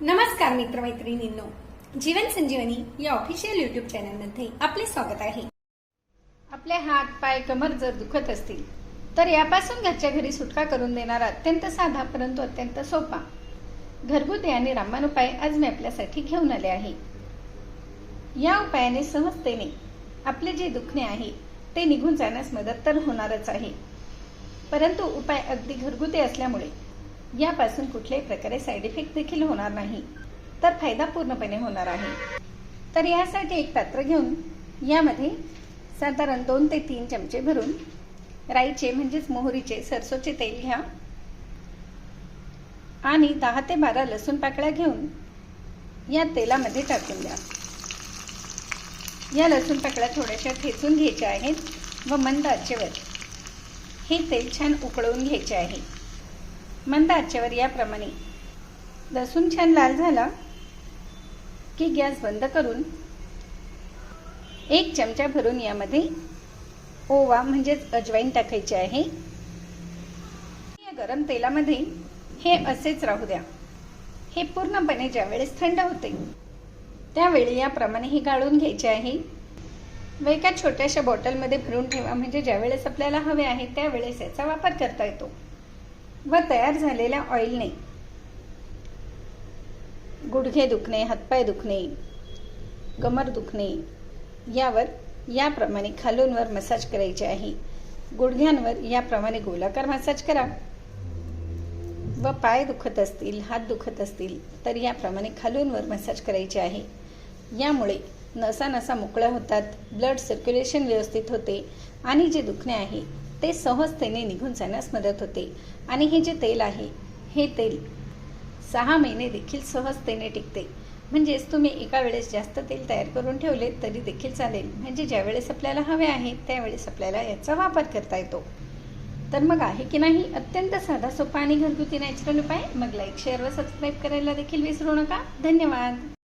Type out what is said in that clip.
नमस्कार मित्रमैत्रिणींनो. जीवन संजीवनी या official YouTube चॅनलमध्ये आपले स्वागत आहे. आपले हात पाय कमर जर दुखत असतील तर यापासून घरच्या घरी सुटका करून देणारा अत्यंत साधा परंतु अत्यंत सोपा. घरगुती आणि रामबाण उपाय आज मी आपल्यासाठी घेऊन आले आहे. या उपायाने सहजतेने आपले जे दुखणे आहे ते निघून जाण्यास मदत तर होणारच आहे. परंतु उपाय अगदी घरगुती असल्यामुळे यापासून कुठल्याही प्रकारे साईड इफेक्ट देखील होणार नाही. तर फायदा पूर्णपणे होणार आहे. तर यासाठी एक पात्र घेऊन यामध्ये साधारण दोन ते तीन चमचे भरून राईचे म्हणजेच मोहरीचे सरसोचे तेल घ्या. आणि दहा ते बारा लसूण पाकळ्या घेऊन या तेलामध्ये टाकून द्या. या लसूण पाकळ्या थोड्याशा ठेचून घ्यायच्या आहेत व मंद आचेवर हे तेल छान उकळवून घ्यायचे आहे. मंद आचेवर याप्रमाणे. लसूण छान लाल झाला की गॅस बंद करून एक चमचा भरून यामध्ये ओवा म्हणजेच अजवाईन टाकायचे आहे. या गरम तेलामध्ये हे असेच राहू द्या. हे पूर्णपणे ज्यावेळेस थंड होते त्यावेळी याप्रमाणे हे गाळून घ्यायचे आहे. व एका छोट्याशा बॉटलमध्ये भरून ठेवा म्हणजे ज्यावेळेस आपल्याला हवे आहे त्यावेळेस याचा वापर करता येतो. व तयार झालेल्या ऑइलने गुडघे दुखणे हातपाय दुखणे कमर दुखणे यावर याप्रमाणे खालूनवर मसाज करायचे आहे. गुडघ्यांवर याप्रमाणे गोलाकार मसाज करा. व पाय दुखत असतील हात दुखत असतील तर याप्रमाणे खालूनवर मसाज करायचे आहे. यामुळे नसा नसा मोकळ्या होतात ब्लड सर्क्युलेशन व्यवस्थित होते आणि जे दुखणे आहे ते सहजतेने निघून जाण्यास मदत होते. आणि हे जे तेल आहे हे तेल सहा महिने देखील सहजतेने टिकते. म्हणजेच तुम्ही एका वेळेस जास्त तेल तयार करून ठेवले तरी देखील चालेल. म्हणजे ज्यावेळेस आपल्याला हवे आहे त्यावेळेस आपल्याला याचा वापर करता येतो. तर मग आहे की नाही? अत्यंत साधा सोपा आणि घरगुती नॅचरल उपाय. मग लाईक शेअर व सबस्क्राईब करायला देखील विसरू नका. धन्यवाद.